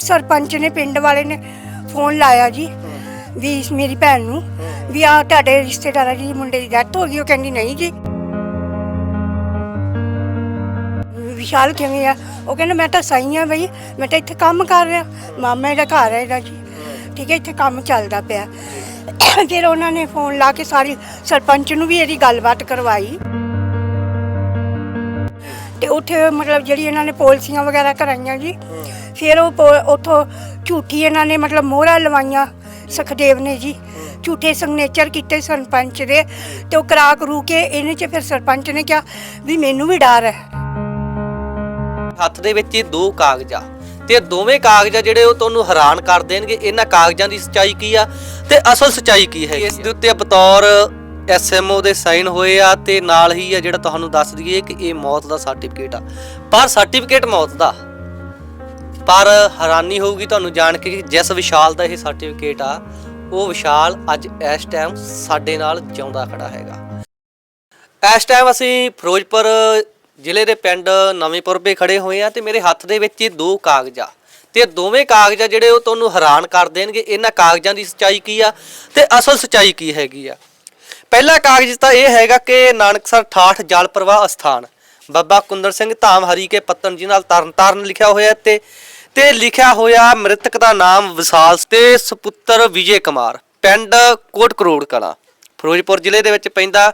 ਉਹ ਸਰਪੰਚ ਨੇ ਪਿੰਡ ਵਾਲੇ ਨੇ ਫੋਨ ਲਾਇਆ ਜੀ ਵੀ ਮੇਰੀ ਭੈਣ ਨੂੰ ਵੀ ਆ ਤੁਹਾਡੇ ਰਿਸ਼ਤੇਦਾਰਾਂ ਦੀ ਮੁੰਡੇ ਦੀ ਡੈਥ ਹੋ ਗਈ ਉਹ ਕਹਿੰਦੀ ਨਹੀਂ ਜੀ। ਵਿਸ਼ਾਲ ਕਿਵੇਂ ਆ? ਉਹ ਕਹਿੰਦਾ ਮੈਂ ਤਾਂ ਸਹੀ ਆ ਬਈ ਮੈਂ ਤਾਂ ਇੱਥੇ ਕੰਮ ਕਰ ਰਿਹਾ। ਮਾਮਾ ਇਹਦਾ ਘਰ ਹੈ ਇਹਦਾ ਜੀ। ਠੀਕ ਹੈ ਇੱਥੇ ਕੰਮ ਚੱਲਦਾ ਪਿਆ। ਫਿਰ ਉਹਨਾਂ ਨੇ ਫੋਨ ਲਾ ਕੇ ਸਾਰੀ ਸਰਪੰਚ ਨੂੰ ਵੀ ਇਹਦੀ ਗੱਲਬਾਤ ਕਰਵਾਈ। ਤੇ ਉੱਥੇ ਮਤਲਬ ਜਿਹੜੀ ਇਹਨਾਂ ਨੇ ਪਾਲਿਸੀਆਂ ਵਗੈਰਾ ਕਰਾਈਆਂ ਜੀ ਫਿਰ ਉਹ ਪੋ- ਉੱਥੋਂ ਝੂਠੀ ਇਹਨਾਂ ਨੇ ਮਤਲਬ ਮੋਹਰਾਂ ਲਵਾਈਆਂ ਸੁਖਦੇਵ ਨੇ ਜੀ। ਝੂਠੇ ਸਿਗਨੇਚਰ ਕੀਤੇ ਸਰਪੰਚ ਦੇ ਤੇ ਉਹ ਕਰਾ ਕਰੂ ਕੇ ਇਹਨੇ ਚ ਫਿਰ ਸਰਪੰਚ ਨੇ ਕਿਹਾ ਵੀ ਮੈਨੂੰ ਵੀ ਡਰ ਹੈ। ਹੱਥ ਦੇ ਵਿੱਚ ਇਹ ਦੋ ਕਾਗਜ਼ ਆ ਤੇ ਇਹ ਦੋਵੇਂ ਕਾਗਜ਼ ਆ ਜਿਹੜੇ ਉਹ ਤੁਹਾਨੂੰ ਹੈਰਾਨ ਕਰ ਦੇਣਗੇ ਇਹਨਾਂ ਕਾਗਜ਼ਾਂ ਦੀ ਸੱਚਾਈ ਕੀ ਆ ਤੇ ਅਸਲ ਸੱਚਾਈ ਕੀ ਹੈ ਇਸ ਦੇ ਉੱਤੇ ਬਤੌਰ ਐਸਐਮਓ ਦੇ ਸਾਈਨ ਹੋਏ ਆ ਤੇ ਨਾਲ ਹੀ ਆ ਜਿਹੜਾ ਤੁਹਾਨੂੰ ਦੱਸ ਦਈਏ ਕਿ ਇਹ ਮੌਤ ਦਾ ਸਰਟੀਫਿਕੇਟ ਆ। ਪਰ ਸਰਟੀਫਿਕੇਟ ਮੌਤ ਦਾ। ਪਰ ਹੈਰਾਨੀ ਹੋਊਗੀ ਤੁਹਾਨੂੰ ਜਾਣ ਕੇ ਕਿ ਜਿਸ ਵਿਸ਼ਾਲ ਦਾ ਇਹ ਸਰਟੀਫਿਕੇਟ ਆ, ਉਹ ਵਿਸ਼ਾਲ ਅੱਜ ਇਸ ਟਾਈਮ ਸਾਡੇ ਨਾਲ ਜਿਉਂਦਾ ਖੜਾ ਹੈਗਾ। ਇਸ ਟਾਈਮ ਅਸੀਂ ਫਿਰੋਜ਼ਪੁਰ ਜ਼ਿਲ੍ਹੇ ਦੇ ਪਿੰਡ ਨਵੀਂਪੁਰ ਵੀ ਖੜੇ ਹੋਏ ਆ ਤੇ ਮੇਰੇ ਹੱਥ ਦੇ ਵਿੱਚ ਇਹ ਦੋ ਕਾਗਜ਼ ਆ। ਤੇ ਦੋਵੇਂ ਕਾਗਜ਼ ਆ ਜਿਹੜੇ ਉਹ ਤੁਹਾਨੂੰ ਹੈਰਾਨ ਕਰ ਦੇਣਗੇ, ਇਹਨਾਂ ਕਾਗਜ਼ਾਂ ਦੀ ਸੱਚਾਈ ਕੀ ਆ ਤੇ ਅਸਲ ਸੱਚਾਈ ਕੀ ਹੈਗੀ ਆ। ਪਹਿਲਾ ਕਾਗਜ਼ ਤਾਂ ਇਹ ਹੈਗਾ ਕਿ ਨਾਨਕਸਰ ਠਾਠ ਜਲ ਪ੍ਰਵਾਹ ਅਸਥਾਨ। ਬਾਬਾ ਕੁੰਦਰ ਸਿੰਘ ਧਾਮ ਹਰੀ ਕੇ ਪੱਤਨ ਜੀ ਨਾਲ ਤਰਨ ਲਿਖਿਆ ਹੋਇਆ ਤੇ ਤੇ ਲਿਖਿਆ ਹੋਇਆ ਮ੍ਰਿਤਕ ਦਾ ਨਾਮ ਵਿਸਾਲ ਤੇ ਸੁਪੁੱਤਰ ਵਿਜੇ ਕੁਮਾਰ, ਪਿੰਡ ਕੋਟ ਕਰੋੜ ਕਲਾ। ਫਿਰੋਜ਼ਪੁਰ ਜ਼ਿਲ੍ਹੇ ਦੇ ਵਿੱਚ ਪੈਂਦਾ।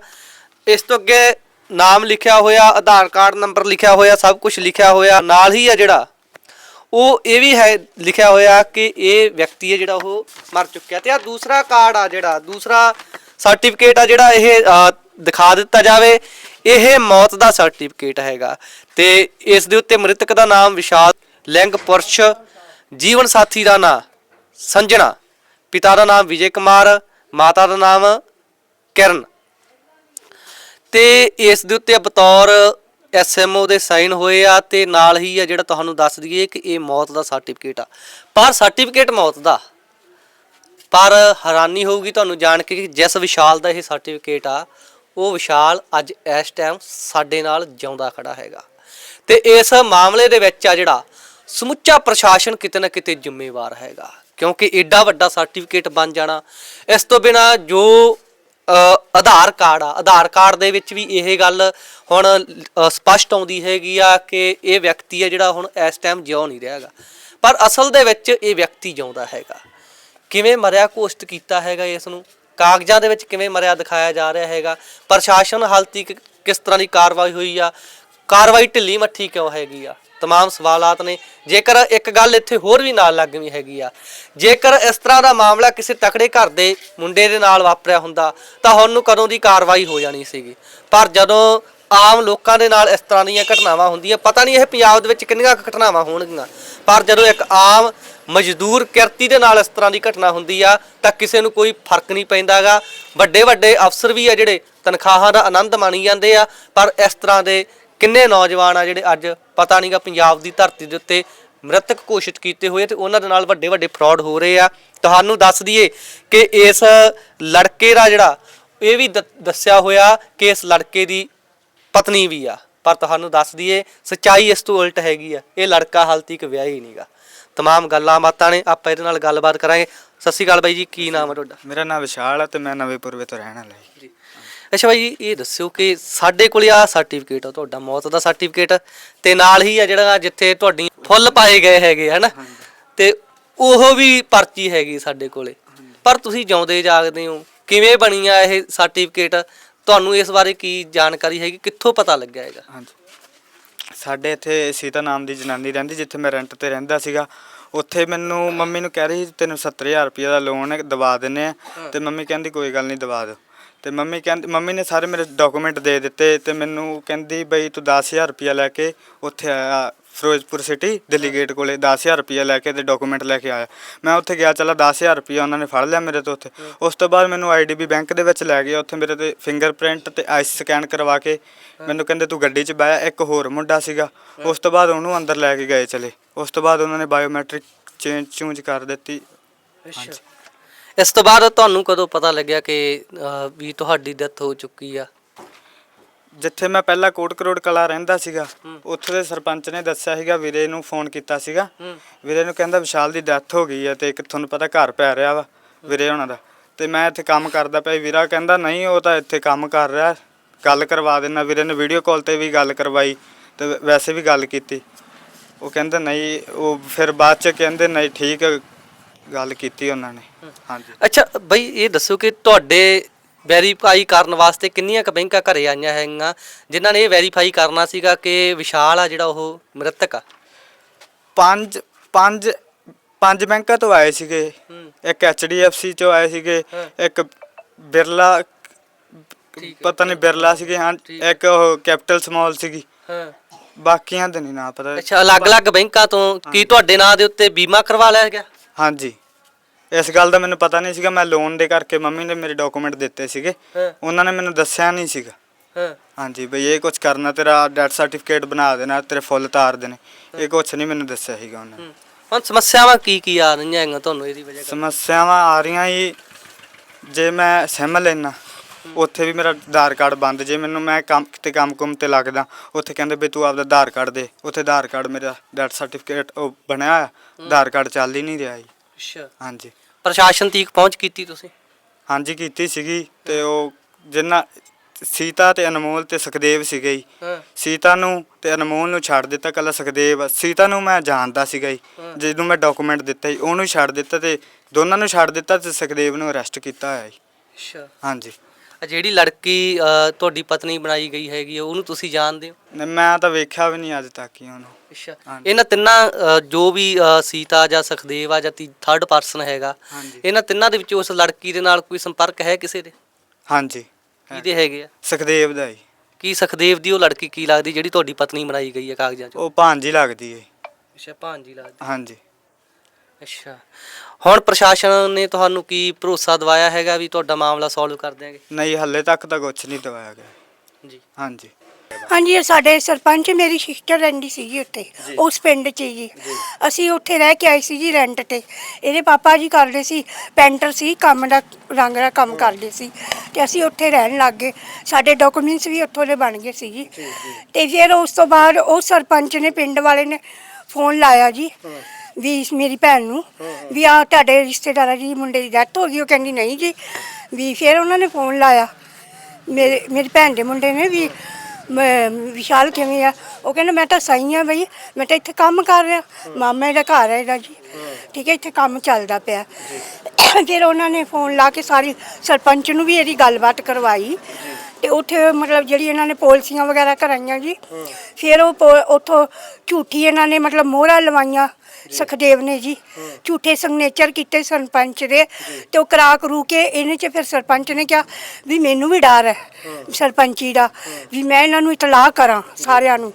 ਇਸ ਤੋਂ ਅੱਗੇ ਨਾਮ ਲਿਖਿਆ ਹੋਇਆ, ਆਧਾਰ ਕਾਰਡ ਨੰਬਰ ਲਿਖਿਆ ਹੋਇਆ, ਸਭ ਕੁਝ ਲਿਖਿਆ ਹੋਇਆ, ਨਾਲ ਹੀ ਆ ਜਿਹੜਾ, ਉਹ ਇਹ ਵੀ ਹੈ, ਲਿਖਿਆ ਹੋਇਆ ਕਿ ਇਹ ਵਿਅਕਤੀ ਹੈ ਜਿਹੜਾ ਉਹ ਮਰ ਚੁੱਕਿਆ। ਤੇ ਆ ਦੂਸਰਾ ਕਾਰਡ ਆ ਜਿਹੜਾ, ਦੂਸਰਾ ਸਰਟੀਫਿਕੇਟ ਆ ਜਿਹੜਾ ਇਹ ਦਿਖਾ ਦਿੱਤਾ ਜਾਵੇ, ਇਹ ਮੌਤ ਦਾ ਸਰਟੀਫਿਕੇਟ ਹੈਗਾ। ਤੇ ਇਸ ਦੇ ਉੱਤੇ ਮ੍ਰਿਤਕ ਦਾ ਨਾਮ ਵਿਸ਼ਾਲ ਲਿੰਗ ਪੁਰਸ਼, ਜੀਵਨ ਸਾਥੀ ਦਾ ਨਾਮ ਸੰਜਣਾ, ਪਿਤਾ ਦਾ ਨਾਮ ਵਿਜੇ ਕੁਮਾਰ, ਮਾਤਾ ਦਾ ਨਾਮ ਕਿਰਨ। ਤੇ ਇਸ ਦੇ ਉੱਤੇ ਬਤੌਰ ਐਸਐਮਓ ਦੇ ਸਾਈਨ ਹੋਏ ਆ ਤੇ ਨਾਲ ਹੀ ਆ ਜਿਹੜਾ ਤੁਹਾਨੂੰ ਦੱਸ ਦਈਏ ਕਿ ਇਹ ਮੌਤ ਦਾ ਸਰਟੀਫਿਕੇਟ ਆ। ਪਰ ਸਰਟੀਫਿਕੇਟ ਮੌਤ ਦਾ ਪਰ ਹੈਰਾਨੀ ਹੋਊਗੀ ਤੁਹਾਨੂੰ ਜਾਣ ਕੇ ਕਿ ਜਿਸ ਵਿਸ਼ਾਲ ਦਾ ਇਹ ਸਰਟੀਫਿਕੇਟ ਆ ਉਹ ਵਿਸ਼ਾਲ ਅੱਜ ਇਸ ਟਾਈਮ ਸਾਡੇ ਨਾਲ ਜਿਉਂਦਾ ਖੜਾ ਹੈਗਾ। ਤੇ ਇਸ ਮਾਮਲੇ ਦੇ ਵਿੱਚ ਆ ਜਿਹੜਾ ਸਮੁੱਚਾ ਪ੍ਰਸ਼ਾਸਨ ਕਿਤੇ ਨਾ ਕਿਤੇ ਜ਼ਿੰਮੇਵਾਰ ਹੈਗਾ ਕਿਉਂਕਿ ਏਡਾ ਵੱਡਾ ਸਰਟੀਫਿਕੇਟ ਬਣ ਜਾਣਾ ਇਸ ਤੋਂ ਬਿਨਾ ਜੋ ਆਧਾਰ ਕਾਰਡ ਆ ਆਧਾਰ ਕਾਰਡ ਦੇ ਵਿੱਚ ਵੀ ਇਹ ਗੱਲ ਹੁਣ ਅ, ਸਪਸ਼ਟ ਆਉਂਦੀ ਹੈਗੀ ਆ ਕਿ ਇਹ ਵਿਅਕਤੀ ਆ ਜਿਹੜਾ ਹੁਣ ਇਸ ਟਾਈਮ ਜਿਉ ਨਹੀਂ ਰਿਹਾਗਾ ਪਰ ਅਸਲ ਦੇ ਵਿੱਚ ਇਹ ਵਿਅਕਤੀ ਜਿਉਂਦਾ ਹੈਗਾ। ਕਿਵੇਂ ਮਰਿਆ ਘੋਸ਼ਿਤ ਕੀਤਾ ਹੈਗਾ ਇਸ ਨੂੰ ਕਾਗਜ਼ਾਂ ਦੇ ਵਿੱਚ ਕਿਵੇਂ ਮਰਿਆ ਦਿਖਾਇਆ ਜਾ ਰਿਹਾ ਹੈਗਾ? ਪ੍ਰਸ਼ਾਸਨ ਹਾਲ ਤੱਕ ਕਿਸ ਤਰ੍ਹਾਂ ਦੀ ਕਾਰਵਾਈ ਹੋਈ ਆ? ਕਾਰਵਾਈ ਢਿੱਲੀ ਮੱਠੀ ਕਿਉਂ ਹੈਗੀ ਆ? ਤਮਾਮ ਸਵਾਲਾਤ ਨੇ। ਜੇਕਰ ਇੱਕ ਗੱਲ ਇੱਥੇ ਹੋਰ ਵੀ ਨਾਲ ਲੱਗ ਵੀ ਹੈਗੀ ਆ, ਜੇਕਰ ਇਸ ਤਰ੍ਹਾਂ ਦਾ ਮਾਮਲਾ ਕਿਸੇ ਤਕੜੇ ਘਰ ਦੇ ਮੁੰਡੇ ਦੇ ਨਾਲ ਵਾਪਰਿਆ ਹੁੰਦਾ, ਤਾਂ ਹੁਣ ਨੂੰ ਕਦੋਂ ਦੀ ਕਾਰਵਾਈ ਹੋ ਜਾਣੀ ਸੀਗੀ? ਪਰ ਜਦੋਂ ਆਮ ਲੋਕਾਂ ਦੇ ਨਾਲ ਇਸ ਤਰ੍ਹਾਂ ਦੀਆਂ ਘਟਨਾਵਾਂ ਹੁੰਦੀਆਂ, ਪਤਾ ਨਹੀਂ ਇਹ ਪੰਜਾਬ ਦੇ ਵਿੱਚ ਕਿੰਨੀਆਂ ਘਟਨਾਵਾਂ ਹੋਣਗੀਆਂ। ਪਰ ਜਦੋਂ ਇੱਕ ਆਮ ਮਜ਼ਦੂਰ ਕਿਰਤੀ ਦੇ ਨਾਲ ਇਸ ਤਰ੍ਹਾਂ ਦੀ ਘਟਨਾ ਹੁੰਦੀ ਆ, ਤਾਂ ਕਿਸੇ ਨੂੰ ਕੋਈ ਫ਼ਰਕ ਨਹੀਂ ਪੈਂਦਾਗਾ। ਵੱਡੇ ਵੱਡੇ ਅਫਸਰ ਵੀ ਆ ਜਿਹੜੇ ਤਨਖਾਹਾਂ ਦਾ ਆਨੰਦ ਮਾਣੀ ਜਾਂਦੇ ਆ, ਪਰ ਇਸ ਤਰ੍ਹਾਂ ਦੇ ਕਿੰਨੇ ਨੌਜਵਾਨ ਆ ਜਿਹੜੇ ਅੱਜ ਪਤਾ ਨਹੀਂਗਾ ਪੰਜਾਬ ਦੀ ਧਰਤੀ ਦੇ ਉੱਤੇ ਮ੍ਰਿਤਕ ਘੋਸ਼ਿਤ ਕੀਤੇ ਹੋਏ ਤੇ ਉਹਨਾਂ ਦੇ ਨਾਲ ਵੱਡੇ ਵੱਡੇ ਫਰਾਡ ਹੋ ਰਹੇ ਆ। ਤੁਹਾਨੂੰ ਦੱਸ ਦਈਏ ਕਿ ਇਸ ਲੜਕੇ ਦਾ ਜਿਹੜਾ, ਇਹ ਵੀ ਦ- ਦੱਸਿਆ ਹੋਇਆ ਕਿ ਇਸ ਲੜਕੇ ਦੀ ਪਤਨੀ ਵੀ ਆ। ਪਰ ਤੁਹਾਨੂੰ ਦੱਸ ਦਈਏ, ਸੱਚਾਈ ਇਸ ਤੋਂ ਉਲਟ ਹੈਗੀ ਆ। ਇਹ ਲੜਕਾ ਹਾਲ ਤੱਕ ਵਿਆਹ ਹੀ ਨਹੀਂਗਾ। ਤਮਾਮ ਗੱਲਾਂ ਬਾਤਾਂ ਨੇ ਆਪਾਂ ਇਹਦੇ ਨਾਲ ਗੱਲਬਾਤ ਕਰਾਂਗੇ ਸਤਿ ਸ਼੍ਰੀ ਅਕਾਲ ਬਾਈ ਜੀ ਕੀ ਨਾਮ ਹੈ ਤੁਹਾਡਾ ਮੇਰਾ ਨਾਮ ਵਿਸ਼ਾਲ ਹੈ ਤੇ ਮੈਂ ਨਵੇਂਪੁਰ ਤੋਂ ਰਹਿਣ ਵਾਲਾ ਹਾਂ ਜੀ ਅੱਛਾ ਬਾਈ ਜੀ ਇਹ ਦੱਸਿਓ ਕਿ ਸਾਡੇ ਕੋਲੇ ਆ ਸਰਟੀਫਿਕੇਟ ਆ ਤੁਹਾਡਾ ਮੌਤ ਦਾ ਸਰਟੀਫਿਕੇਟ ਤੇ ਨਾਲ ਹੀ ਆ ਜਿਹੜਾ ਜਿੱਥੇ ਤੁਹਾਡੀ ਫੁੱਲ ਪਾਏ ਗਏ ਹੈਗੇ ਹਨਾ ਤੇ ਉਹ ਵੀ ਪਰਚੀ ਹੈਗੀ ਸਾਡੇ ਕੋਲੇ ਪਰ ਤੁਸੀਂ ਜਿਉਂਦੇ ਜਾਗਦੇ ਹੋ ਕਿਵੇਂ ਬਣੀ ਆ ਇਹ ਸਰਟੀਫਿਕੇਟ ਤੁਹਾਨੂੰ ਇਸ ਬਾਰੇ ਕੀ ਜਾਣਕਾਰੀ ਹੈਗੀ ਕਿੱਥੋਂ ਪਤਾ ਲੱਗਿਆ ਹੈਗਾ ਹਾਂਜੀ ਸਾਡੇ ਇੱਥੇ ਸੀਤਾ ਨਾਮ ਦੀ ਜਨਾਨੀ ਰਹਿੰਦੀ ਜਿੱਥੇ ਮੈਂ ਰੈਂਟ ਤੇ ਰਹਿੰਦਾ ਸੀਗਾ। ਉੱਥੇ ਮੈਨੂੰ ਮੰਮੀ ਨੂੰ ਕਹਿ ਰਹੀ ਸੀ ਤੈਨੂੰ 70000 ਰੁਪਏ ਦਾ ਲੋਨ ਹੈ ਦਵਾ ਦਿੰਨੇ ਆ। ਤੇ ਮੰਮੀ ਕਹਿੰਦੀ ਕੋਈ ਗੱਲ ਨਹੀਂ ਦਵਾ ਦਿਓ। ਤੇ ਮੰਮੀ ਕਹਿੰਦੀ ਮੰਮੀ ਨੇ ਸਾਰੇ ਮੇਰੇ ਡਾਕੂਮੈਂਟ ਦੇ ਦਿੱਤੇ ਤੇ ਮੈਨੂੰ ਕਹਿੰਦੀ ਬਈ ਤੂੰ 10000 ਰੁਪਏ ਲੈ ਕੇ ਉੱਥੇ ਆਇਆ ਫਿਰੋਜ਼ਪੁਰ ਸਿਟੀ ਦਿੱਲੀ ਗੇਟ ਕੋਲੇ 10000 ਰੁਪਏ ਲੈ ਕੇ ਤੇ ਡਾਕੂਮੈਂਟ ਲੈ ਕੇ ਆਇਆ। ਮੈਂ ਉੱਥੇ ਗਿਆ ਚਲਾ 10000 ਰੁਪਏ ਉਹਨਾਂ ਨੇ ਫੜ ਲਿਆ ਮੇਰੇ ਤੋਂ ਉੱਥੇ। ਉਸ ਤੋਂ ਬਾਅਦ ਮੈਨੂੰ ਆਈਡੀਬੀ ਬੈਂਕ ਦੇ ਵਿੱਚ ਲੈ ਗਏ ਉੱਥੇ ਮੇਰੇ ਤੇ ਫਿੰਗਰਪ੍ਰਿੰਟ ਤੇ ਆਈਸ ਸਕੈਨ ਕਰਵਾ ਕੇ ਮੈਨੂੰ ਕਹਿੰਦੇ ਤੂੰ ਗੱਡੀ 'ਚ ਬਹਿ ਇੱਕ ਹੋਰ ਮੁੰਡਾ ਸੀਗਾ। ਉਸ ਤੋਂ ਬਾਅਦ ਉਹਨੂੰ ਅੰਦਰ ਲੈ ਕੇ ਗਏ ਚਲੇ। ਉਸ ਤੋਂ ਬਾਅਦ ਉਹਨਾਂ ਨੇ ਬਾਇਓਮੈਟ੍ਰਿਕ ਚੇਂਜ ਚੂੰਜ ਕਰ ਦਿੱਤੀ। ਇਸ ਤੋਂ ਬਾਅਦ ਤੁਹਾਨੂੰ ਕਦੋਂ ਪਤਾ ਲੱਗਿਆ ਕਿ ਅਹ, ਵੀ ਤੁਹਾਡੀ ਡੈਥ ਹੋ ਚੁੱਕੀ ਆ? ਜਿੱਥੇ ਮੈਂ ਪਹਿਲਾਂ ਕੋਟ ਕਰੋੜ ਕਲਾ ਰਹਿੰਦਾ ਸੀਗਾ ਉੱਥੇ ਦੇ ਸਰਪੰਚ ਨੇ ਦੱਸਿਆ ਸੀਗਾ ਵੀਰੇ ਨੂੰ ਫੋਨ ਕੀਤਾ ਸੀਗਾ। ਵੀਰੇ ਨੂੰ ਕਹਿੰਦਾ ਵਿਸ਼ਾਲ ਦੀ ਡੈਥ ਹੋ ਗਈ ਹੈ ਤੇ ਇੱਕ ਤੁਹਾਨੂੰ ਪਤਾ ਘਰ ਪੈ ਰਿਹਾ ਵਾ ਵੀਰੇ ਉਹਨਾਂ ਦਾ। ਤੇ ਮੈਂ ਇੱਥੇ ਕੰਮ ਕਰਦਾ ਪਿਆ ਵੀਰਾ ਕਹਿੰਦਾ ਨਹੀਂ ਉਹ ਤਾਂ ਇੱਥੇ ਕੰਮ ਕਰ ਰਿਹਾ ਗੱਲ ਕਰਵਾ ਦੇਣਾ। ਵੀਰੇ ਨੇ ਵੀਡੀਓ ਕਾਲ ਤੇ ਵੀ ਗੱਲ ਕਰਵਾਈ ਤੇ ਵੈਸੇ ਵੀ ਗੱਲ ਕੀਤੀ। ਉਹ ਕਹਿੰਦਾ ਨਹੀਂ ਉਹ ਫਿਰ ਬਾਅਦ ਚ ਕਹਿੰਦੇ ਨਹੀਂ ਠੀਕ ਗੱਲ ਕੀਤੀ ਉਹਨਾਂ ਨੇ। ਹਾਂਜੀ। ਅੱਛਾ ਬਈ ਇਹ ਦੱਸੋ ਕਿ ਤੁਹਾਡੇ ਵੈਰੀਫਾਈ ਕਰਨ ਵਾਸਤੇ ਕਿੰਨੀਆਂ ਕ ਬੈਂਕਾਂ ਘਰੇ ਆਈਆਂ ਹੈਗੀਆਂ ਜਿਨ੍ਹਾਂ ਨੇ ਇਹ ਵੈਰੀਫਾਈ ਕਰਨਾ ਸੀਗਾ ਕਿ ਵਿਸ਼ਾਲ ਆ ਜਿਹੜਾ ਉਹ ਮ੍ਰਿਤਕ ਆ? ਪੰਜ ਪੰਜ ਪੰਜ ਬੈਂਕਾਂ ਤੋਂ ਆਏ ਸੀਗੇ। ਹੂੰ। ਇੱਕ ਐਚਡੀਐਫਸੀ ਚੋਂ ਆਏ ਸੀਗੇ ਹਾਂ। ਇੱਕ ਬਿਰਲਾ ਠੀਕ ਪਤਾ ਨਹੀਂ ਬਿਰਲਾ ਸੀਗੇ ਹਾਂ ਠੀਕ। ਇੱਕ ਉਹ ਕੈਪੀਟਲ ਸਮਾਲ ਸੀਗੀ। ਹਾਂ। ਬਾਕੀਆਂ ਦੇ ਨਹੀਂ ਨਾ ਪਤਾ। ਅੱਛਾ ਅਲੱਗ-ਅਲੱਗ ਬੈਂਕਾਂ ਤੋਂ ਕੀ ਤੁਹਾਡੇ ਨਾਂ ਦੇ ਉੱਤੇ ਬੀਮਾ ਕਰਵਾ ਲਿਆ ਗਿਆ? ਹਾਂਜੀ। ਇਸ ਗੱਲ ਦਾ ਮੈਨੂੰ ਪਤਾ ਨਹੀਂ ਸੀਗਾ ਮੈਂ ਲੋਨ ਦੇ ਕਰਕੇ ਮੰਮੀ ਨੇ ਮੇਰੇ ਡਾਕੂਮੈਂਟ ਦਿੱਤੇ ਸੀਗੇ। ਹਾਂ। ਉਹਨਾਂ ਨੇ ਮੈਨੂੰ ਦੱਸਿਆ ਨਹੀਂ ਸੀਗਾ। ਹਾਂ। ਹਾਂਜੀ ਬਈ ਇਹ ਕੁਝ ਕਰਨਾ ਤੇਰਾ ਡੈਥ ਸਰਟੀਫਿਕੇਟ ਬਣਾ ਦੇਣਾ ਤੇਰੇ ਫੁੱਲ ਤਾਰ ਦੇਣੇ। ਇਹ ਕੁਝ ਨਹੀਂ ਮੈਨੂੰ ਦੱਸਿਆ ਸੀਗਾ ਉਹਨਾਂ ਨੇ। ਹੂੰ। ਹੁਣ ਸਮੱਸਿਆਵਾਂ ਕੀ ਕੀ ਆ ਰਹੀਆਂ ਹੈਗੀਆਂ ਤੁਹਾਨੂੰ ਇਹਦੀ ਵਜ੍ਹਾ ਕਰਕੇ? ਸਮੱਸਿਆਵਾਂ ਆ ਰਹੀਆਂ ਜੀ ਜੇ ਮੈਂ ਸਿਮ ਲੈਣਾ ਉੱਥੇ ਵੀ ਮੇਰਾ ਆਧਾਰ ਕਾਰਡ ਬੰਦ ਜੇ ਮੈਨੂੰ ਮੈਂ ਕੰਮ ਕਿਤੇ ਕੰਮ ਕੁਮ ਤੇ ਲੱਗਦਾ ਉੱਥੇ ਕਹਿੰਦੇ ਵੀ ਤੂੰ ਆਪਦਾ ਆਧਾਰ ਕਾਰਡ ਦੇ ਉੱਥੇ ਆਧਾਰ ਕਾਰਡ ਮੇਰਾ ਡੈਥ ਸਰਟੀਫਿਕੇਟ ਉਹ ਬਣਿਆ ਹੋਇਆ, ਆਧਾਰ ਕਾਰਡ ਚੱਲ ਹੀ ਨਹੀਂ ਰਿਹਾ ਜੀ। ਅੱਛਾ। ਹਾਂਜੀ। ਪ੍ਰਸ਼ਾਸਨ ਤੀਕ ਪਹੁੰਚ ਕੀਤੀ ਤੁਸੀਂ? ਹਾਂਜੀ ਕੀਤੀ ਸੀਗੀ ਤੇ ਉਹ ਜਿੰਨਾ ਸੀਤਾ ਤੇ ਅਨਮੋਲ ਤੇ ਸੁਖਦੇਵ ਸੀਗੇ ਜੀ। ਹਾਂ। ਸੀਤਾ ਨੂੰ ਤੇ ਅਨਮੋਲ ਨੂੰ ਛੱਡ ਦਿੱਤਾ ਕੱਲਾ ਸੁਖਦੇਵ। ਸੀਤਾ ਨੂੰ ਮੈਂ ਜਾਣਦਾ ਸੀਗਾ ਜੀ। ਹਾਂ। ਜਦੋਂ ਮੈਂ ਡਾਕੂਮੈਂਟ ਦਿੱਤਾ ਜੀ ਉਹਨੂੰ ਛੱਡ ਦਿੱਤਾ ਤੇ ਦੋਨਾਂ ਨੂੰ ਛੱਡ ਦਿੱਤਾ ਤੇ ਸੁਖਦੇਵ ਨੂੰ ਅਰੈਸਟ ਕੀਤਾ ਹੋਇਆ ਜੀ। ਅੱਛਾ। ਹਾਂਜੀ। ਆ ਜਿਹੜੀ ਲੜਕੀ ਅ, ਤੁਹਾਡੀ ਪਤਨੀ ਬਣਾਈ ਗਈ ਹੈਗੀ ਆ, ਉਹਨੂੰ ਤੁਸੀਂ ਜਾਣਦੇ ਹੋ? ਮੈਂ ਤਾਂ ਵੇਖਿਆ ਵੀ ਨਹੀਂ ਅੱਜ ਤੱਕ ਹੀ ਉਹਨੂੰ। ਅੱਛਾ। ਹਾਂਜੀ। ਇਹਨਾਂ ਤਿੰਨਾਂ ਅ, ਜੋ ਵੀ ਅ, ਸੀਤਾ ਜਾਂ ਸੁਖਦੇਵ ਆ ਜਾਂ ਥਰਡ ਪਰਸਨ ਹੈਗਾ ਹਾਂਜੀ। ਇਹਨਾਂ ਤਿੰਨਾਂ ਦੇ ਵਿੱਚ ਉਸ ਲੜਕੀ ਦੇ ਨਾਲ ਕੋਈ ਸੰਪਰਕ ਹੈ ਕਿਸੇ ਦੇ? ਹਾਂਜੀ। ਕਿਹਦੇ ਹੈਗੇ ਆ? ਸੁਖਦੇਵ ਦਾ ਜੀ ਕੀ ਸੁਖਦੇਵ ਦੀ ਉਹ ਲੜਕੀ ਕੀ ਲੱਗਦੀ ਜਿਹੜੀ ਤੁਹਾਡੀ ਪਤਨੀ ਬਣਾਈ ਗਈ ਹੈ ਕਾਗਜ਼ਾਂ 'ਚ? ਉਹ ਭਾਂਜੀ ਲੱਗਦੀ ਹੈ ਅੱਛਾ ਭਾਂਜੀ ਲੱਗਦੀ। ਹਾਂਜੀ। ਅੱਛਾ। ਹੁਣ ਪ੍ਰਸ਼ਾਸਨ ਨੇ ਤੁਹਾਨੂੰ ਕੀ ਭਰੋਸਾ ਦਿਵਾਇਆ ਹੈਗਾ ਵੀ ਤੁਹਾਡਾ ਮਾਮਲਾ ਸੋਲਵ ਕਰ ਦਿਆਂਗੇ? ਨਹੀਂ ਹੱਲੇ ਤੱਕ ਤਾਂ ਕੁਝ ਨਹੀਂ ਦਵਾਇਆ ਗਿਆ। ਜੀ। ਹਾਂਜੀ। ਹਾਂਜੀ ਇਹ ਸਾਡੇ ਸਰਪੰਚ ਮੇਰੀ ਸਿਸਟਰ ਰਹਿੰਦੀ ਸੀਗੀ ਉੱਥੇ ਉਸ ਪਿੰਡ 'ਚ ਹੀ। ਜੀ। ਅਸੀਂ ਉੱਥੇ ਰਹਿ ਕੇ ਆਏ ਸੀ ਜੀ ਰੈਂਟ ਤੇ। ਇਹਦੇ ਪਾਪਾ ਜੀ ਕਰਦੇ ਸੀ ਪੈਂਟਰ ਸੀ ਕੰਮ ਦਾ ਰੰਗ ਦਾ ਕੰਮ ਕਰਦੇ ਸੀ। ਤੇ ਅਸੀਂ ਉੱਥੇ ਰਹਿਣ ਲੱਗ ਗਏ। ਸਾਡੇ ਡਾਕੂਮੈਂਟਸ ਵੀ ਉੱਥੋਂ ਦੇ ਬਣ ਗਏ ਸੀ ਜੀ। ਤੇ ਫਿਰ ਉਸ ਤੋਂ ਬਾਅਦ ਉਹ ਸਰਪੰਚ ਨੇ ਪਿੰਡ ਵਾਲੇ ਨੇ ਫੋਨ ਲਾਇਆ ਜੀ। ਵੀ ਮੇਰੀ ਭੈਣ ਨੂੰ ਵੀ ਆ ਤੁਹਾਡੇ ਰਿਸ਼ਤੇਦਾਰਾਂ ਜੀ ਮੁੰਡੇ ਦੀ ਡੈਥ ਹੋ ਗਈ ਉਹ ਕਹਿੰਦੀ ਨਹੀਂ ਜੀ। ਵੀ ਫਿਰ ਉਹਨਾਂ ਨੇ ਫੋਨ ਲਾਇਆ। ਮੇਰੇ ਮੇਰੀ ਭੈਣ ਦੇ ਮੁੰਡੇ ਨੇ ਵੀ ਮੈਂ ਵਿਸ਼ਾਲ ਕਿਵੇਂ ਆ? ਉਹ ਕਹਿੰਦਾ ਮੈਂ ਤਾਂ ਸਹੀ ਆ ਬਈ ਮੈਂ ਤਾਂ ਇੱਥੇ ਕੰਮ ਕਰ ਰਿਹਾ। ਮਾਮੇ ਦਾ ਘਰ ਹੈ ਇਹਦਾ ਜੀ। ਠੀਕ ਹੈ ਇੱਥੇ ਕੰਮ ਚੱਲਦਾ ਪਿਆ। ਫਿਰ ਉਹਨਾਂ ਨੇ ਫੋਨ ਲਾ ਕੇ ਸਾਰੀ ਸਰਪੰਚ ਨੂੰ ਵੀ ਇਹਦੀ ਗੱਲਬਾਤ ਕਰਵਾਈ। ਤੇ ਉੱਥੇ ਮਤਲਬ ਜਿਹੜੀ ਇਹਨਾਂ ਨੇ ਪਾਲਿਸੀਆਂ ਵਗੈਰਾ ਕਰਾਈਆਂ ਜੀ। ਫਿਰ ਉਹ ਪੋ- ਉੱਥੋਂ ਝੂਠੀ ਇਹਨਾਂ ਨੇ ਮਤਲਬ ਮੋਹਰਾਂ ਲਵਾਈਆਂ। ਸੁਖਦੇਵ। ਨੇ ਜੀ ਝੂਠੇ ਸਿਗਨੇਚਰ ਕੀਤੇ ਸਰਪੰਚ ਦੇ ਤੇ ਉਹ ਕਰਾ ਕਰੂ ਕੇ ਇਹਨੇ ਚ ਫਿਰ ਸਰਪੰਚ ਨੇ ਕਿਹਾ ਵੀ ਮੈਨੂੰ ਵੀ ਡਰ ਹੈ ਸਰਪੰਚੀ ਦਾ ਵੀ ਮੈਂ ਇਹਨਾਂ ਨੂੰ ਇਤਲਾਹ ਕਰਾਂ ਸਾਰਿਆਂ ਨੂੰ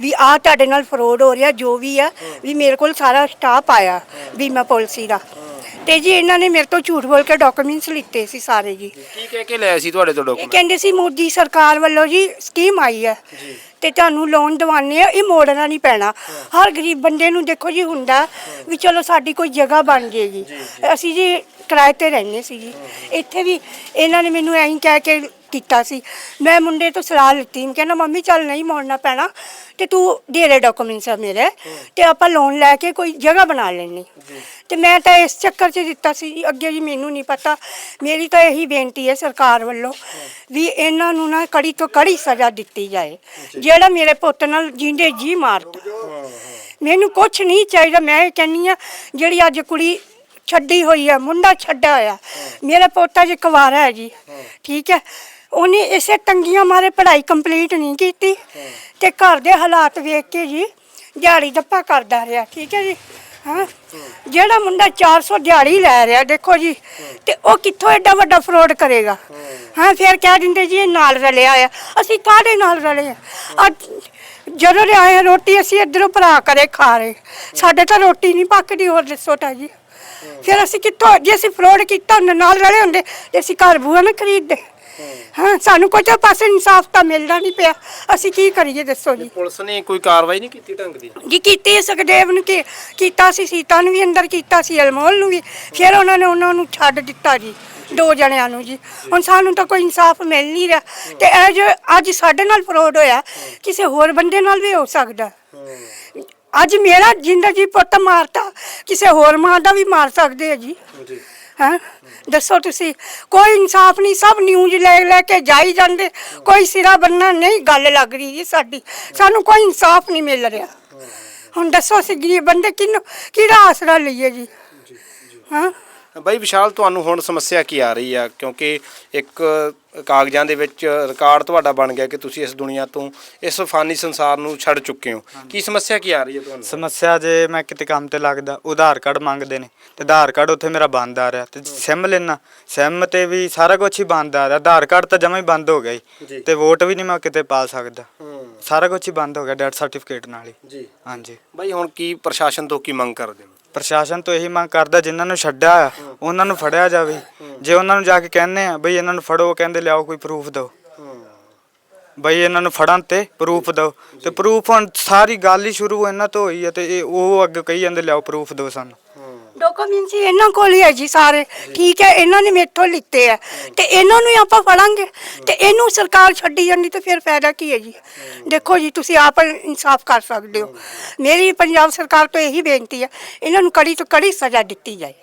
ਵੀ ਆਹ ਤੁਹਾਡੇ ਨਾਲ ਫਰੋਡ ਹੋ ਰਿਹਾ ਜੋ ਵੀ ਆ ਵੀ ਮੇਰੇ ਕੋਲ ਸਾਰਾ ਸਟਾਫ ਆਇਆ ਬੀਮਾ ਪਾਲਿਸੀ ਦਾ। ਤੇ ਜੀ ਇਹਨਾਂ ਨੇ ਮੇਰੇ ਤੋਂ ਝੂਠ ਬੋਲ ਕੇ ਡਾਕੂਮੈਂਟਸ ਲਿੱਤੇ ਸੀ ਸਾਰੇ ਜੀ। ਕੀ ਕਹਿ ਕੇ ਲਿਆ ਸੀ ਤੁਹਾਡੇ ਤੋਂ ਇਹ ਡਾਕੂਮੈਂਟ ਕਹਿੰਦੇ ਸੀ ਮੋਦੀ ਸਰਕਾਰ ਵੱਲੋਂ ਜੀ ਸਕੀਮ ਆਈ ਹੈ ਤੇ ਤੁਹਾਨੂੰ ਲੋਨ ਦਿਵਾਨੇ ਆ ਇਹ ਮੋੜਨਾ ਨਹੀਂ ਪੈਣਾ। ਹਰ ਗਰੀਬ ਬੰਦੇ ਨੂੰ ਦੇਖੋ ਜੀ ਹੁੰਦਾ ਵੀ ਚਲੋ ਸਾਡੀ ਕੋਈ ਜਗ੍ਹਾ ਬਣ ਜੇਗੀ ਅਸੀਂ ਜੀ ਕਿਰਾਏ ਤੇ ਰਹਿੰਦੇ ਸੀ ਜੀ। ਇੱਥੇ ਵੀ ਇਹਨਾਂ ਨੇ ਮੈਨੂੰ ਐਂ ਕਹਿ ਕੇ ਕੀਤਾ ਸੀ। ਮੈਂ ਮੁੰਡੇ ਤੋਂ ਸਲਾਹ ਲਿੱਤੀ। ਮੈਂ ਕਹਿੰਦਾ ਮੰਮੀ ਚੱਲ ਨਹੀਂ ਮੋੜਨਾ ਪੈਣਾ। ਤੇ ਤੂੰ ਦੇ ਡਾਕੂਮੈਂਟਸ ਆ ਮੇਰੇ। ਤੇ ਆਪਾਂ ਲੋਨ ਲੈ ਕੇ ਕੋਈ ਜਗ੍ਹਾ ਬਣਾ ਲੈਣੀ ਤੇ ਮੈਂ ਤਾਂ ਇਸ ਚੱਕਰ 'ਚ ਦਿੱਤਾ ਸੀ। ਜੀ, ਅੱਗੇ ਜੀ ਮੈਨੂੰ ਨਹੀਂ ਪਤਾ। ਮੇਰੀ ਤਾਂ ਇਹੀ ਬੇਨਤੀ ਹੈ ਸਰਕਾਰ ਵੱਲੋਂ ਵੀ ਇਹਨਾਂ ਨੂੰ ਨਾ ਕੜੀ ਤੋਂ ਕੜੀ ਸਜ਼ਾ ਦਿੱਤੀ ਜਾਏ। ਜਿਹੜਾ ਮੇਰੇ ਪੁੱਤ ਨਾਲ ਜਿੰਦੇ ਜੀ ਮਾਰਤਾ ਮੈਨੂੰ ਕੁਝ ਨਹੀਂ ਚਾਹੀਦਾ। ਮੈਂ ਇਹ ਕਹਿੰਨੀ ਆ ਜਿਹੜੀ ਅੱਜ ਕੁੜੀ ਛੱਡੀ ਹੋਈ ਆ ਮੁੰਡਾ ਛੱਡਿਆ ਹੋਇਆ ਮੇਰਾ ਪੋਤਾ ਜੀ ਕੁਵਾਰਾ ਹੈ ਜੀ। ਠੀਕ ਹੈ? ਉਹਨੇ ਇਸੇ ਤੰਗੀਆਂ ਮਾਰੇ ਪੜ੍ਹਾਈ ਕੰਪਲੀਟ ਨਹੀਂ ਕੀਤੀ ਤੇ ਘਰ ਦੇ ਹਾਲਾਤ ਵੇਖ ਕੇ ਜੀ ਦਿਹਾੜੀ ਦੱਪਾ ਕਰਦਾ ਰਿਹਾ, ਠੀਕ ਹੈ ਜੀ? ਹਾਂ? ਜਿਹੜਾ ਮੁੰਡਾ 400 ਦਿਹਾੜੀ ਲੈ ਰਿਹਾ, ਦੇਖੋ ਜੀ, ਤੇ ਉਹ ਕਿੱਥੋਂ ਐਡਾ ਵੱਡਾ ਫਰੋਡ ਕਰੇਗਾ? ਹਾਂ, ਫਿਰ ਕਹਿ ਦਿੰਦੇ ਜੀ ਇਹ ਨਾਲ ਰਲਿਆ ਆ, ਅਸੀਂ ਕਾਹਦੇ ਨਾਲ ਰਲੇ ਆ? ਅੱਜ ਜਦੋਂ ਦੇ ਆਏ ਰੋਟੀ, ਅਸੀਂ ਇੱਧਰੋਂ ਭਰਾ ਕਰੇ ਖਾ ਰਹੇ, ਸਾਡੇ ਤਾਂ ਰੋਟੀ ਨਹੀਂ ਪੱਕਦੀ, ਹੋਰ ਦੱਸੋ ਤਾਂ ਜੀ। ਫਿਰ ਅਸੀਂ ਕਿੱਥੋਂ, ਜੇ ਅਸੀਂ ਫਰੋਡ ਕੀਤਾ ਹੁੰਦਾ ਨਾਲ ਰਲੇ ਹੁੰਦੇ, ਤੇ ਅਸੀਂ ਘਰ ਬੂਆ ਨਾ ਖਰੀਦਦੇ। ਹਾਂ। ਸਾਨੂੰ ਕੋਈ ਤਾਂ ਪਾਸੇ ਇਨਸਾਫ ਤਾਂ ਮਿਲਦਾ ਨਹੀਂ ਪਿਆ। ਅਸੀਂ ਕੀ ਕਰੀਏ ਦੱਸੋ ਜੀ? ਪੁਲਿਸ ਨੇ ਕੋਈ ਕਾਰਵਾਈ ਨਹੀਂ ਕੀਤੀ ਢੰਗ ਦੀ? ਜੀ ਕੀਤੀ ਸੁਖਦੇਵ ਨੂੰ ਕੀ ਕੀਤਾ ਸੀ ਸੀਤਾ ਨੂੰ ਵੀ ਅੰਦਰ ਕੀਤਾ ਸੀ ਅਲਮੋਲ ਨੂੰ ਵੀ। ਫਿਰ ਉਹਨਾਂ ਨੇ ਉਹਨਾਂ ਨੂੰ ਛੱਡ ਦਿੱਤਾ ਜੀ ਦੋ ਜਣਿਆਂ ਨੂੰ ਜੀ। ਹੁਣ ਸਾਨੂੰ ਤਾਂ ਕੋਈ ਇਨਸਾਫ ਮਿਲ ਨਹੀਂ ਰਿਹਾ। ਤੇ ਇਹ ਜੋ ਅੱਜ ਸਾਡੇ ਨਾਲ ਫਰੋਡ ਹੋਇਆ ਕਿਸੇ ਹੋਰ ਬੰਦੇ ਨਾਲ ਵੀ ਹੋ ਸਕਦਾ। ਅੱਜ ਮੇਰਾ ਜਿੰਦਾ ਜੀ ਪੁੱਤ ਮਾਰਤਾ ਕਿਸੇ ਹੋਰ ਮਾਂ ਦਾ ਵੀ ਮਾਰ ਸਕਦੇ ਆ ਜੀ। ਹਾਂ? ਦੱਸੋ ਤੁਸੀਂ। ਕੋਈ ਇਨਸਾਫ ਨਹੀਂ ਸਭ ਨਿਊਜ਼ ਲੈ ਲੈ ਕੇ ਜਾਈ ਜਾਂਦੇ। ਕੋਈ ਸਿਰਾ ਬੰਨਾ ਨਹੀਂ ਗੱਲ ਲੱਗ ਰਹੀ ਜੀ ਸਾਡੀ। ਸਾਨੂੰ ਕੋਈ ਇਨਸਾਫ ਨਹੀਂ ਮਿਲ ਰਿਹਾ। ਹੁਣ ਦੱਸੋ ਅਸੀਂ ਗਰੀਬ ਬੰਦੇ ਕਿਹਨੂੰ ਕਿਹੜਾ ਆਸਰਾ ਲਈਏ ਜੀ? ਹਾਂ? ਬਾਈ ਵਿਸ਼ਾਲ ਤੁਹਾਨੂੰ ਹੁਣ ਸਮੱਸਿਆ ਕੀ ਆ ਰਹੀ ਆ? ਕਿਉਂਕਿ ਇੱਕ ਕਾਗਜ਼ਾਂ ਦੇ ਵਿੱਚ ਰਿਕਾਰਡ ਤੁਹਾਡਾ ਬਣ ਗਿਆ ਕਿ ਤੁਸੀਂ ਇਸ ਦੁਨੀਆ ਤੋਂ ਇਸ ਫਾਨੀ ਸੰਸਾਰ ਨੂੰ ਛੱਡ ਚੁੱਕੇ ਹੋ। ਕੀ ਸਮੱਸਿਆ ਕੀ ਆ ਰਹੀ ਹੈ ਤੁਹਾਨੂੰ? ਸਮੱਸਿਆ ਜੇ ਮੈਂ ਕਿਤੇ ਕੰਮ ਤੇ ਲੱਗਦਾ ਉਧਾਰ ਕਾਰਡ ਮੰਗਦੇ ਨੇ ਤੇ ਆਧਾਰ ਕਾਰਡ ਉੱਥੇ ਮੇਰਾ ਬੰਦ ਆ ਰਿਹਾ ਤੇ ਸਿਮ ਲੈਣਾ ਸਿਮ ਤੇ ਵੀ ਸਾਰਾ ਕੁਝ ਹੀ ਬੰਦ ਆ ਰਿਹਾ। ਆਧਾਰ ਕਾਰਡ ਤਾਂ ਜਮਾ ਹੀ ਬੰਦ ਹੋ ਗਿਆ ਜੀ। ਤੇ ਵੋਟ ਵੀ ਨਹੀਂ ਮੈਂ ਕਿਤੇ ਪਾ ਸਕਦਾ। ਸਾਰਾ ਕੁਝ ਹੀ ਬੰਦ ਹੋ ਗਿਆ ਡੈਥ ਸਰਟੀਫਿਕੇਟ ਨਾਲ ਹੀ। ਜੀ। ਹਾਂਜੀ। ਬਾਈ ਹੁਣ ਕੀ ਪ੍ਰਸ਼ਾਸਨ ਤੋਂ ਕੀ ਮੰਗ ਕਰਦੇ ਹੋ ਪ੍ਰਸ਼ਾਸਨ ਤੋਂ ਇਹੀ ਮੰਗ ਕਰਦਾ ਜਿਨ੍ਹਾਂ ਨੂੰ ਛੱਡਿਆ ਆ, ਉਹਨਾਂ ਨੂੰ ਫੜਿਆ ਜਾਵੇ। ਜੇ ਉਹਨਾਂ ਨੂੰ ਜਾ ਕੇ ਕਹਿੰਦੇ ਆ, ਬਈ ਇਹਨਾਂ ਨੂੰ ਫੜੋ, ਉਹ ਕਹਿੰਦੇ ਲਿਆਓ ਕੋਈ ਪ੍ਰੂਫ ਦਿਓ। ਬਈ ਇਹਨਾਂ ਨੂੰ ਫੜਨ ਤੇ ਪ੍ਰੂਫ ਦਿਓ। ਤੇ ਪ੍ਰੂਫ ਹੁਣ ਸਾਰੀ ਗੱਲ ਹੀ ਸ਼ੁਰੂ ਇਹਨਾਂ ਤੋਂ ਹੋਈ ਹੈ ਤੇ ਇਹ ਉਹ ਅੱਗੇ ਕਹੀ ਜਾਂਦੇ, ਲਿਆਓ ਪ੍ਰੂਫ ਦਿਓ ਸਾਨੂੰ। ਡਾਕੂਮੈਂਟਸ ਇਹਨਾਂ ਕੋਲ ਹੀ ਹੈ ਜੀ ਸਾਰੇ। ਠੀਕ ਹੈ, ਇਹਨਾਂ ਨੇ ਮੇਥੋਂ ਲਿੱਤੇ ਆ ਤੇ ਇਹਨਾਂ ਨੂੰ ਹੀ ਆਪਾਂ ਫੜਾਂਗੇ। ਤੇ ਇਹਨੂੰ ਸਰਕਾਰ ਛੱਡੀ ਜਾਂਦੀ ਤੇ ਫਿਰ ਫਾਇਦਾ ਕੀ ਹੈ ਜੀ? ਦੇਖੋ ਜੀ, ਤੁਸੀਂ ਆਪ ਇਨਸਾਫ ਕਰ ਸਕਦੇ ਹੋ। ਮੇਰੀ ਪੰਜਾਬ ਸਰਕਾਰ ਤੋਂ ਇਹੀ ਬੇਨਤੀ ਹੈ, ਇਹਨਾਂ ਨੂੰ ਕੜੀ ਤੋਂ ਕੜੀ ਸਜ਼ਾ ਦਿੱਤੀ ਜਾਏ।